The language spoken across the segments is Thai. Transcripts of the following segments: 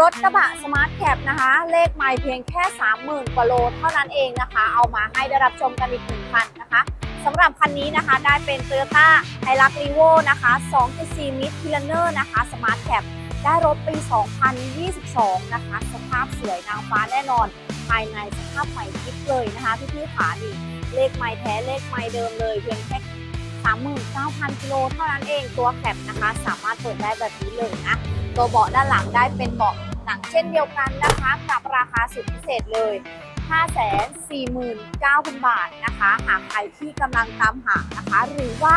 รถกระบะสมาร์ทแคปนะคะ เลขไม่เพียงแค่ 30,000กว่าโลเท่านั้นเองนะคะ เอามาให้ได้รับชมกันอีกหนึ่งคันนะคะสำหรับคันนี้นะคะได้เป็น Toyota h i l u x r e v o นะคะ 2.4 Mid p i l a n e r นะคะ Smart Cap ได้รถปี 2022 นะคะ สภาพสวยนางฟ้าแน่นอน ภายในสภาพใหม่คลิปเลยนะคะพี่ๆขาดีเลขไม่แท้เลขไม่เดิมเลยเพียงแค่ 39,000กิโลเท่านั้นเองตัวแคปนะคะ สามารถเปิดได้แบบนี้เลยนะตัวเบาะด้านหลังได้เป็นเบาะหนังเช่นเดียวกันนะคะ กับราคาสุดพิเศษเลย 549,000 บาทนะคะ หากใครที่กำลังตามหานะคะ หรือว่า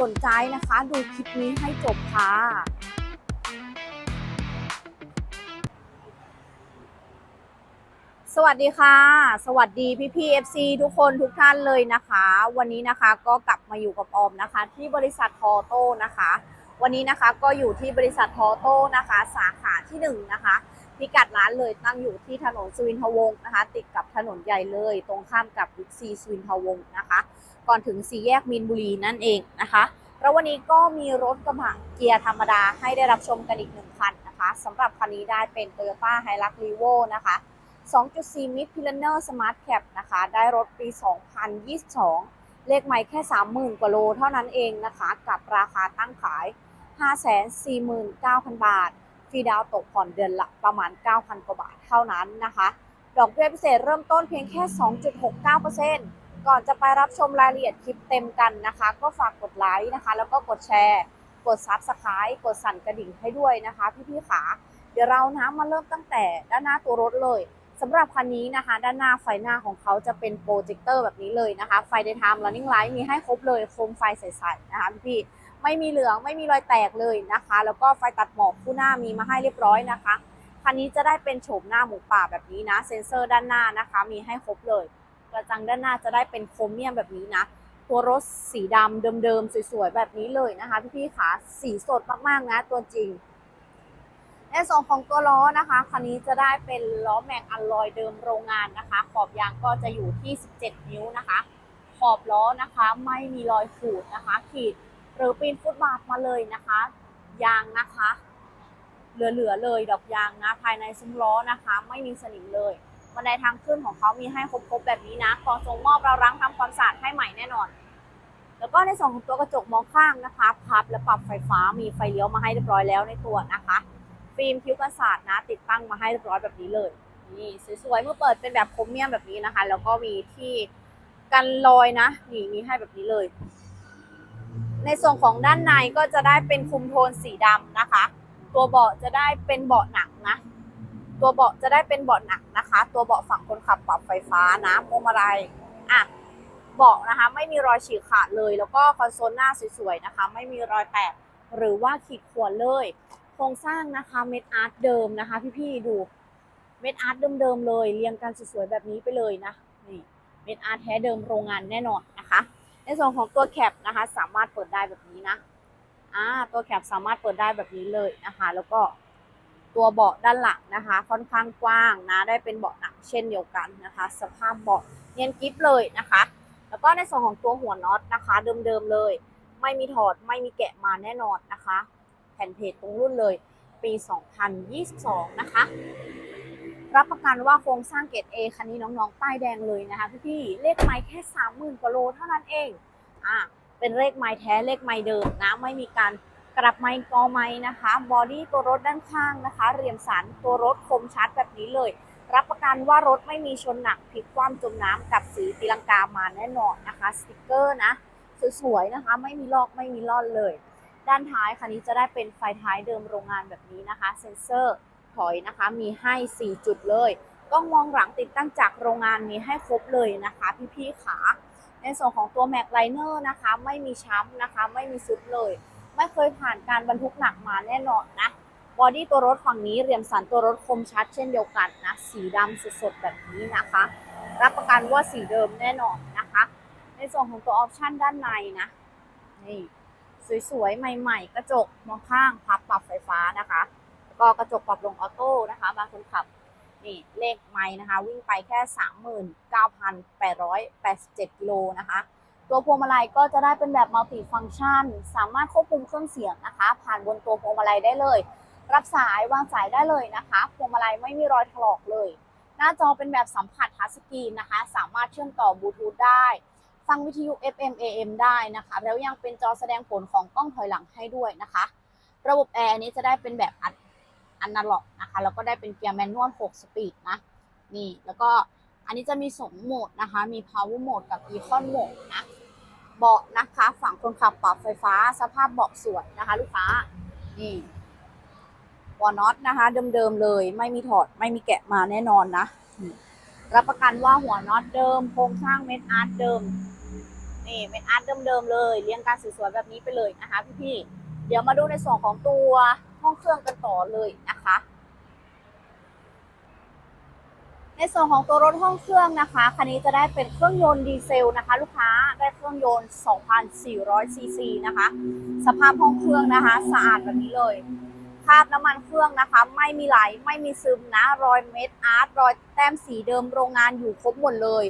สนใจนะคะ ดูคลิปนี้ให้จบค่ะ สวัสดีค่ะ สวัสดีพี่พี่ๆ FC ทุกคนทุกท่านเลยนะคะ วันนี้นะคะก็กลับมาอยู่กับออมนะคะ ที่บริษัททอโต้นะคะ วันนี้นะคะก็อยู่ที่บริษัททอโต้นะคะ สาขาที่หนึ่งนะคะพิกัดร้านเลยตั้งอยู่ที่ถนนสุวินทวงศ์นะคะ ติดกับถนนใหญ่เลย ตรงข้ามกับบิ๊กซีสุวินทวงศ์นะคะ ก่อนถึงสี่แยกมีนบุรีนั่นเองนะคะแล้ววันนี้ก็มีรถกระบะเกียร์ธรรมดาให้ได้รับชมกันอีกหนึ่งคันนะคะสำหรับคันนี้ได้เป็น Toyota Hilux Revo นะคะ 2.4 Mid p i l a n e r Smart Cap นะคะ ได้รถปี 2022 เลขไม่แค่ 30,000 กว่าโลเท่านั้นเองนะคะ กับราคาตั้งขาย 549,000 บาท ฟรีดาวตกผ่อนเดือนละประมาณ 9,000 กว่าบาทเท่านั้นนะคะ ดอกเบี้ยพิเศษเริ่มต้นเพียงแค่ 2.69%ก่อนจะไปรับชมรายละเอียดคลิปเต็มกันนะคะ ก็ฝากกดไลค์นะคะ แล้วก็กดแชร์ กด Subscribe กดสั่นกระดิ่งให้ด้วยนะคะพี่ๆขาเดี๋ยวเรานะมาเริ่มตั้งแต่ด้านหน้าตัวรถเลย สำหรับคันนี้นะคะ ด้านหน้าไฟหน้าของเขาจะเป็นโปรเจคเตอร์แบบนี้เลยนะคะ ไฟ daytime running light มีให้ครบเลยโคมไฟใสๆนะคะพี่ๆไม่มีเหลืองไม่มีรอยแตกเลยนะคะ แล้วก็ไฟตัดหมอกคู่หน้ามีมาให้เรียบร้อยนะคะคันนี้จะได้เป็นโฉมหน้าหมูป่าแบบนี้นะ เซ็นเซอร์ด้านหน้านะคะ มีให้ครบเลย กระจังด้านหน้าจะได้เป็นโครเมียมแบบนี้นะตัวรถสีดำเดิมๆสวยๆแบบนี้เลยนะคะพี่ๆขาสีสดมากๆนะตัวจริง ในส่วนของตัวล้อนะคะคันนี้จะได้เป็นล้อแม็กอัลลอยเดิมโรงงานนะคะ ขอบยางก็จะอยู่ที่ 17 นิ้วนะคะ ขอบล้อนะคะไม่มีรอยขูดนะคะ ขีดหรือปีนฟุตบาทมาเลยนะคะ ยางนะคะ เหลือๆเลยดอกยางนะภายในซุ้มล้อนะคะ ไม่มีสนิมเลยบันไดทางขึ้นของเขามีให้ครบๆแบบนี้นะกองทรงมอบเราล้างทำความสะอาดให้ใหม่แน่นอน แล้วก็ในส่วนของตัวกระจกมองข้างนะคะ พับและปรับไฟฟ้ามีไฟเลี้ยวมาให้เรียบร้อยแล้วในตัวนะคะ ฟิล์มคิ้วกันศาสตร์นะ ติดตั้งมาให้เรียบร้อยแบบนี้เลย นี่สวยๆเมื่อเปิดเป็นแบบโครเมียมแบบนี้นะคะ แล้วก็มีที่กันรอยนะ นี่มีให้แบบนี้เลย ในส่วนของด้านในก็จะได้เป็นคุมโทนสีดำนะคะ ตัวเบาะจะได้เป็นเบาะหนังนะ ตัวเบาะจะได้เป็นเบาะหนังนะคะ ตัวเบาะฝั่งคนขับปรับไฟฟ้านะพวงมาลัยอะเบาะนะคะไม่มีรอยฉีกขาดเลย แล้วก็คอนโซลหน้าสวยๆนะคะ ไม่มีรอยแตกหรือว่าขีดข่วนเลย ครงสร้างนะคะเม็ดอาร์ตเดิมนะคะ พี่ๆดูเม็ดอาร์ตเดิมๆเลย เรียงกันสวยๆแบบนี้ไปเลยนะนี่เม็ดอาร์ตแท้เดิมโรงงานแน่นอนนะคะ ในส่วนของตัวแคปนะคะ สามารถเปิดได้แบบนี้นะอ่าตัวแคปสามารถเปิดได้แบบนี้เลยนะคะ แล้วก็ตัวเบาะด้านหลังนะคะ ค่อนข้างกว้างนะ ได้เป็นเบาะหนังเช่นเดียวกันนะคะ สภาพเบาะเนียนกริฟเลยนะคะ แล้วก็ในส่วนของตัวหัวน็อตนะคะ เดิมๆเลย ไม่มีถอดไม่มีแกะมาแน่นอนนะคะ นเพจตรงรุ่นเลย ปี 2022 นะคะ รับประกันว่าโครงสร้างเกรด A คันนี้น้องๆ ป้ายแดงเลยนะคะพี่ๆเลขไม้แค่ 30,000กว่าโลเท่านั้นเองอ่าเป็นเลขไม้แท้เลขไม้เดิมนะไม่มีการกลับไม้กอไม้นะคะ บอดี้ตัวรถด้านข้างนะคะ เรียมสันตัวรถคมชัดแบบนี้เลย รับประกันว่ารถไม่มีชนหนักพลิกคว่ำจมน้ำกับสีตีลังกามาแน่นอนนะคะ สติกเกอร์นะ สวยๆนะคะ ไม่มีลอกไม่มีล่อนเลย ด้านท้ายคันนี้จะได้เป็นไฟท้ายเดิมโรงงานแบบนี้นะคะ เซ็นเซอร์ถอยนะคะมีให้ 4 จุดเลยกล้องมองหลังติดตั้งจากโรงงานมีให้ครบเลยนะคะพี่ๆขาในส่วนของตัวแม็กไลเนอร์นะคะ ไม่มีช้ำนะคะ ไม่มีซุดเลย ไม่เคยผ่านการบรรทุกหนักมาแน่นอนนะบอดี้ตัวรถฝั่งนี้เรียมสันตัวรถคมชัดเช่นเดียวกันนะ สีดำสดๆแบบนี้นะคะ รับประกันว่าสีเดิมแน่นอนนะคะ ในส่วนของตัวออปชั่นด้านในนะนี่ สวยๆ ใหม่ๆ กระจกมองข้างพับปรับไฟฟ้านะคะ แล้วก็กระจกปรับลงออโต้นะคะบางคนขับนี่เลขไม้นะคะ วิ่งไปแค่ 39,887กิโลนะคะ ตัวพวงมาลัยก็จะได้เป็นแบบมัลติฟังก์ชัน สามารถควบคุมเครื่องเสียงนะคะ ผ่านบนตัวพวงมาลัยได้เลย รับสายวางสายได้เลยนะคะพวงมาลัยไม่มีรอยถลอกเลย หน้าจอเป็นแบบสัมผัสทัชสกรีนนะคะ สามารถเชื่อมต่อบลูทูธได้ ฟังวิทยุ FM AM ได้นะคะ แล้วยังเป็นจอแสดงผลของกล้องถอยหลังให้ด้วยนะคะ ระบบแอร์นี้จะได้เป็นแบบอัดอนาล็อกนะคะ แล้วก็ได้เป็นเกียร์แมนนวล 6 สปีดนะ นี่ แล้วก็อันนี้จะมีสองโหมดนะคะ มี power mode กับ econ mode นะ เบาะนะคะ ฝั่งคนขับปรับไฟฟ้า สภาพเบาะสวยนะคะ ลูกค้า นี่วอน็อตนะคะ เดิมๆเลย ไม่มีถอด ไม่มีแกะมาแน่นอนนะ รับประกันว่าหัวน็อตเดิมโครงสร้างเม็ดอาร์ตเดิมนี่เม็ดอาร์ตเดิมๆเลยเรียงการสวยๆแบบนี้ไปเลยนะคะพี่ๆเดี๋ยวมาดูในส่วนของตัวห้องเครื่องกันต่อเลยนะคะในส่วนของตัวรถห้องเครื่องนะคะคันนี้จะได้เป็นเครื่องยนต์ดีเซลนะคะ ลูกค้าได้เครื่องยนต์ 2,400ซีซีนะคะ สภาพห้องเครื่องนะคะ สะอาดแบบนี้เลยาบน้ำมันเครื่องนะคะ ไม่มีไหลไม่มีซึมนะรอยเม็ดอาร์ตรอยแต้มสีเดิมโรงงานอยู่ครบหมดเลย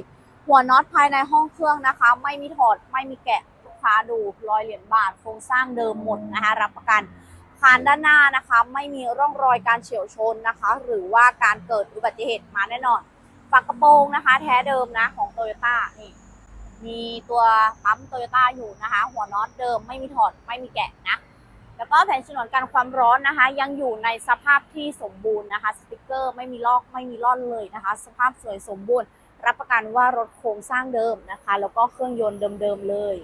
หัวน็อตภายในห้องเครื่องนะคะ ไม่มีถอดไม่มีแกะลูกค้าดูรอยเหรียญบาทโครงสร้างเดิมหมดนะคะ รับประกันคานด้านหน้านะคะ ไม่มีร่องรอยการเฉียวชนนะคะ หรือว่าการเกิดอุบัติเหตุมาแน่นอนฝากระโปรงนะคะ แท้เดิมนะของโตโยต้านี่มีตัวปั๊มโตโยต้าอยู่นะคะ หัวน็อตเดิมไม่มีถอดไม่มีแกะนะ แล้วก็แผ่นฉนวนกันความร้อนนะคะ ยังอยู่ในสภาพที่สมบูรณ์นะคะ สติกเกอร์ไม่มีลอกไม่มีร่อนเลยนะคะ สภาพสวยสมบูรณ์ รับประกันว่ารถโครงสร้างเดิมนะคะ แล้วก็เครื่องยนต์เดิมๆเลย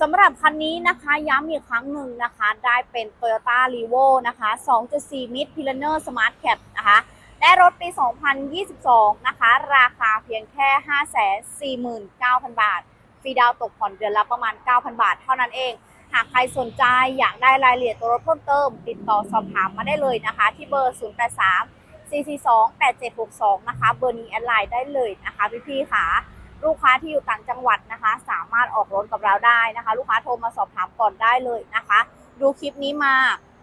สำหรับคันนี้นะคะย้ำอีกครั้งหนึ่งนะคะ ได้เป็น Toyota r e v o นะคะ 2.4 Mid p i l a n e r Smart Cap นะคะ ได้รถปี 2022 นะคะ ราคาเพียงแค่ 549,000 บาท ฟรีดาวตกผ่อนเดือนละประมาณ 9,000 บาทเท่านั้นเอง หากใครสนใจอยากได้รายละเอียดตัวรถเพิ่มเติม ติดต่อสอบถามมาได้เลยนะคะ ที่เบอร์ 083 442 8762 นะคะ เบอร์นี้แอดไลน์ได้เลยนะคะพี่ๆค่ะ ลูกค้าที่อยู่ต่างจังหวัดนะคะ สามารถออกรถกับเราได้นะคะ ลูกค้าโทรมาสอบถามก่อนได้เลยนะคะ ดูคลิปนี้มา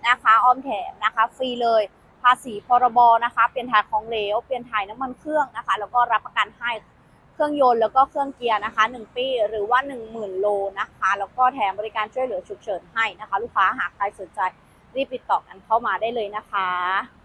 นะคะออมแถมนะคะฟรีเลยภาษีพรบนะคะ เปลี่ยนถ่ายของเหลว เปลี่ยนถ่ายน้ำมันเครื่องนะคะ แล้วก็รับประกันให้ เครื่องยนต์แล้วก็เครื่องเกียร์นะคะ 1 ปีหรือว่า 10,000 โลนะคะ แล้วก็แถมบริการช่วยเหลือฉุกเฉินให้นะคะ ลูกค้าหากใครสนใจรีบติดต่อกันเข้ามาได้เลยนะคะ